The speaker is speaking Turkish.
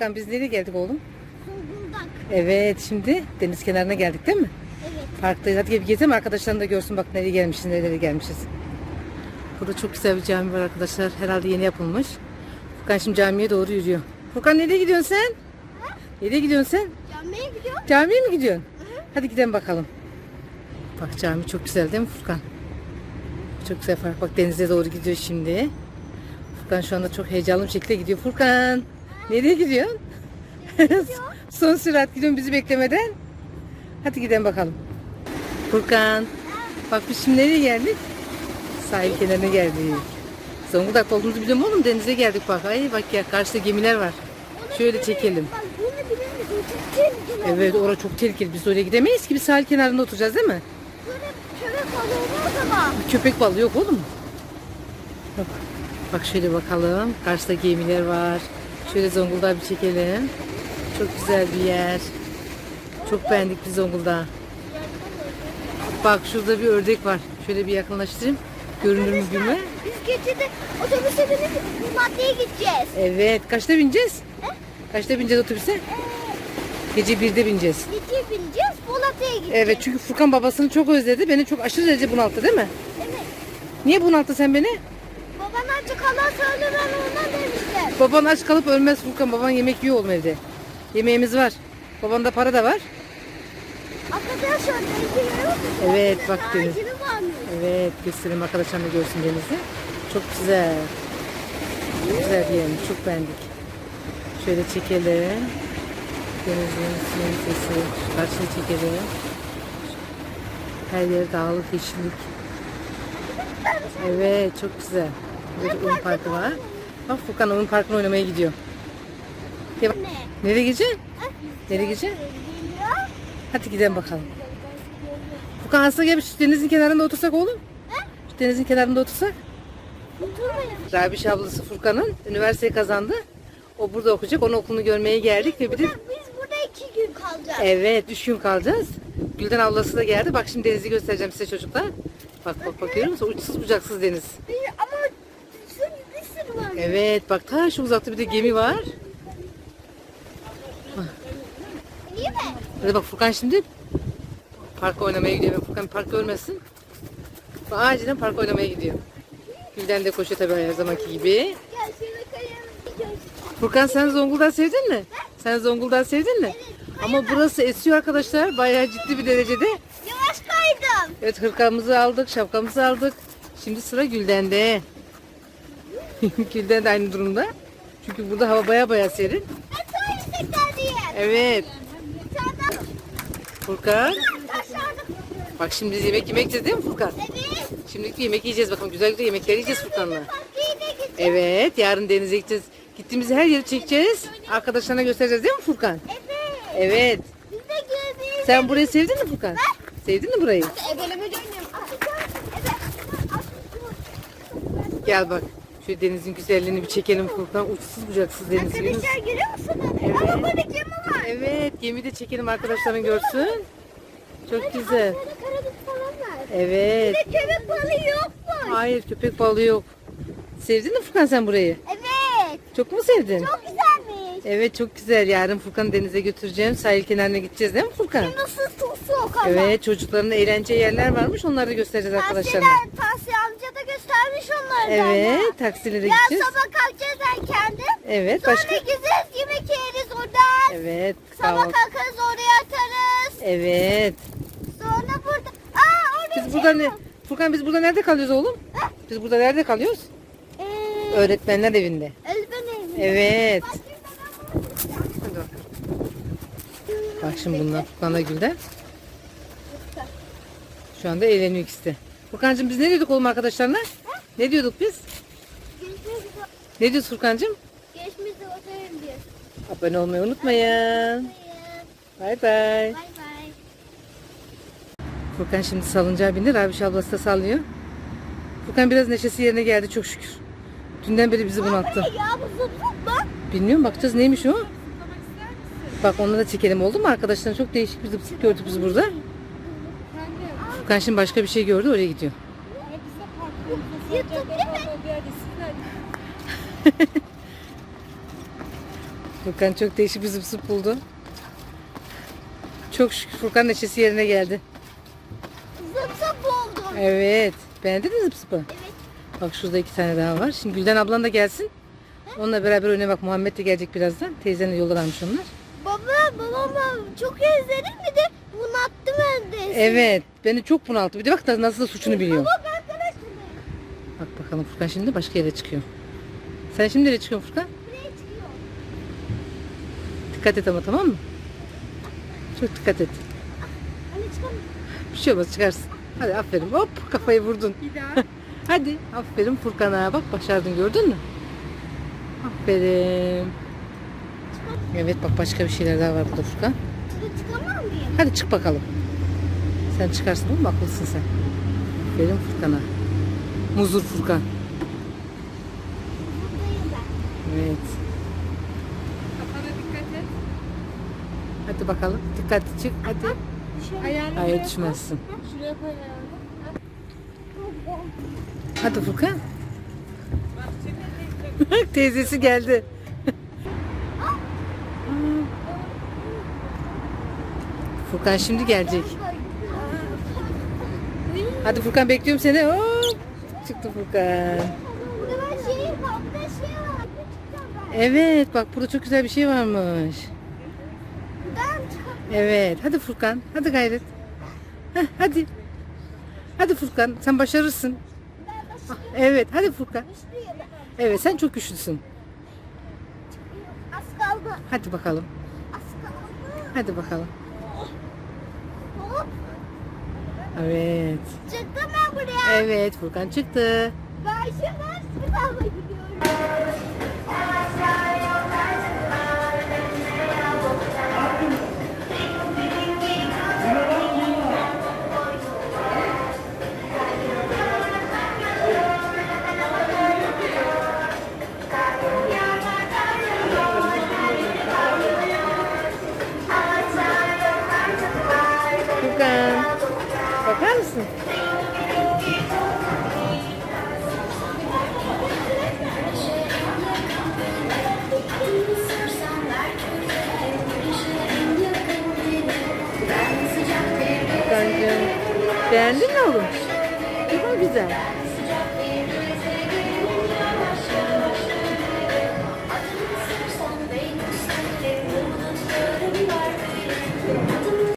Furkan biz nereye geldik oğlum? Zonguldak. Evet şimdi deniz kenarına geldik değil mi? Evet. Parktayız. Hadi gel bir gezelim arkadaşların da görsün bak nereye gelmişiz, nerelere gelmişiz. Burada çok güzel bir cami var arkadaşlar. Herhalde yeni yapılmış. Furkan şimdi camiye doğru yürüyor. Furkan nereye gidiyorsun sen? Nereye gidiyorsun sen? Camiye gidiyorum. Camiye mi gidiyorsun? Hadi gidelim bakalım. Bak cami çok güzel değil mi Furkan? Çok güzel Furkan. Bak denize doğru gidiyor şimdi. Furkan şu anda çok heyecanlı bir şekilde gidiyor. Furkan nereye gidiyorsun? Son sürat gidiyorsun bizi beklemeden. Hadi gidelim bakalım. Furkan. Bak biz şimdi nereye geldik? Sahil kenarına geldik. Zonguldak'ta olduğumuzu biliyorum oğlum denize geldik bak. Ay bak ya karşıda gemiler var. Şöyle çekelim. Bak. Evet orası çok tehlikeli. Biz oraya gidemeyiz ki. Biz sahil kenarında oturacağız değil mi? Köpek balığı olmaz ama. Köpek balığı yok oğlum. Yok. Bak şöyle bakalım. Karşıda gemiler var. Şöyle Zonguldak'ı bir çekelim. Çok güzel bir yer. Çok beğendik biz Zonguldak'ı. Bak şurada bir ördek var. Şöyle bir yakınlaştırayım. Görünür mü bilmem. Biz gecede otobüse binip maddeye gideceğiz. Evet. Kaçta bineceğiz? Kaçta bineceğiz otobüse? Gece birde bineceğiz. Gece bineceğiz. Polata'ya gideceğiz. Evet çünkü Furkan babasını çok özledi. Beni çok aşırı derece bunalttı değil mi? Evet. Niye bunalttı sen beni? Baban acı kalan söyle ben ondan. Baban aç kalıp ölmez Furkan. Baban yemek yiyor oğlum evde. Yemeğimiz var. Babanda para da var. Arkadaşlar görüyor musunuz? Evet, bak deniz. Evet göstereyim arkadaşlar da görsün denizi. Çok güzel. Güzel bir yermiş. Çok beğendik. Şöyle çekelim. Denizin suyun sesi. Karşıya çekelim. Her yer dağlık yeşillik. Evet çok güzel. Burada oyun parkı var. Bak Furkan oyun parkına oynamaya gidiyor. Ya bak- Ne? Nereye gideceksin? Nereye gideceksin? Hadi gidelim bakalım. Furkan aslında gel şu denizin kenarında otursak oğlum. Şu denizin kenarında otursak. Rabiş ablası Furkan'ın üniversiteyi kazandı. O burada okuyacak. Onun okulunu görmeye geldik ve bir de Biz burada iki gün kalacağız. evet üç gün kalacağız. Gülden ablası da geldi. Bak şimdi denizi göstereceğim size çocuklar. Bak bak bak görüyor musun? Uçsuz bucaksız deniz. Ama şu bir sürü var. Evet bak ta şu uzakta bir de gemi var. Mi? Hadi bak Furkan şimdi parka oynamaya gidiyor. Furkan park görmesin. Bak, acilen park oynamaya gidiyor. Gülden de koşuyor tabii her zamanki gibi. Furkan sen Zonguldak'ı sevdin mi? Sen Zonguldak'ı sevdin mi? Ama burası esiyor arkadaşlar. Bayağı ciddi bir derecede. Yavaş kaydım. Evet hırkamızı aldık, şapkamızı aldık. Şimdi sıra Gülden'de. Gülden de aynı durumda. Çünkü burada hava baya baya serin. Evet. Furkan. Bak şimdi biz yemek yemek yiyeceğiz değil mi Furkan? Evet. Şimdi yemek yiyeceğiz. Bakın güzel güzel yemekler yiyeceğiz Furkan'la. Evet yarın denize gideceğiz. Gittiğimiz her yeri çekeceğiz. Arkadaşlarına göstereceğiz değil mi Furkan? Evet. Evet. Sen burayı sevdin mi Furkan? Sevdin mi burayı? Gel bak. Şu denizin güzelliğini bir çekelim Furkan. Uçsuz bucaksız deniz. Arkadaşlar görüyor musunuz? Ama burada gemi var. Evet gemi de çekelim arkadaşların görsün. Çok güzel. Karabük falan var. Evet. Bir de köpek balığı yok mu? Hayır köpek balığı yok. Sevdin mi Furkan sen burayı? Evet. Çok mu sevdin? Çok güzelmiş. Evet çok güzel. Yarın Furkan'ı denize götüreceğim. Sahil kenarına gideceğiz değil mi Furkan? Nasıl çok soğuk ama. Evet çocukların eğlence yerler varmış. Onları da göstereceğiz arkadaşlarına. Amca da göstermiş onları Evet taksilere Ya gideceğiz. sabah kalkacağız erkendi. Evet Sonra başka? gideceğiz yemek yeriz oradan. Evet Sabah kahvaltı. kalkarız oraya atarız. Evet. Sonra burada. Aa orada Biz burada ne? Furkan biz burada nerede kalıyoruz oğlum? Biz burada nerede kalıyoruz? Ee, Öğretmenler evinde. Elben evi. Evet. Bak, şimdi. Bak bunlar Furkan'la Gülden. Şu anda eğleniyor ikisi de. Furkan'cığım biz ne diyorduk oğlum arkadaşlarına? Ne diyorduk biz? Geçmiş- Ne diyoruz Furkan'cığım? Geçmişte oturayım diyor. Abone olmayı unutmayın. Bay bay. Bay bay. Furkan şimdi salıncağa bindi. Rabiş ablası da sallıyor. Furkan biraz neşesi yerine geldi çok şükür. Dünden beri bizi bunalttı. Ya bu zıp zıp bak. Bilmiyorum bakacağız neymiş o. Bak onu da çekelim oldu mu? Arkadaşlar çok değişik bir zıp zıp gördük biz burada. Furkan şimdi başka bir şey gördü oraya gidiyor. YouTube değil mi? Furkan çok değişik bir zıp zıp buldu. Çok şükür Furkan neşesi yerine geldi. Zıp zıp buldum. Evet. Beğendin mi zıp zıpı? Evet. Bak şurada iki tane daha var. Şimdi Gülden ablan da gelsin. Onunla beraber oynaya bak. Muhammed de gelecek birazdan. Teyzenin yoldan almış onlar. Baba babama çok özledim bir de bunattı ben de. Evet. Beni çok bunalttı. Bir de bak da nasıl da suçunu biliyor. Baba ben bakalım Furkan şimdi başka yere çıkıyor. Sen şimdi nereye çıkıyorsun Furkan? Buraya. Dikkat et ama tamam mı? Çok dikkat et. Anne çıkamıyor. Bir şey olmaz çıkarsın. Hadi aferin. Hop kafayı vurdun. Bir daha. Hadi aferin Furkan'a. Bak başardın gördün mü? Aferin. Evet bak başka bir şeyler daha var burada Furkan. Burada çıkamam mıyım? Hadi çık bakalım. Sen çıkarsın oğlum akıllısın sen. Aferin Furkan'a. Muzur Furkan. Evet. Kafana dikkat et. Hadi bakalım. Dikkatli çık. Hadi. Ayağını Hayır düşmezsin. Şuraya koy ayağını. Hadi Furkan. Teyzesi geldi. Furkan şimdi gelecek. Hadi Furkan bekliyorum seni. Hop. Çıktı Furkan. Evet bak burada çok güzel bir şey varmış. Evet hadi Furkan. Hadi gayret. Heh, hadi. Hadi Furkan sen başarırsın. başlıyorum. Evet hadi Furkan. Evet sen çok güçlüsün. Hadi bakalım. Hadi bakalım. Hop. Evet. Çıktım ben buraya. Evet Furkan çıktı. Ben şimdi sınava gidiyorum. Bakar mısın? Beğendin mi oğlum? Çok güzel?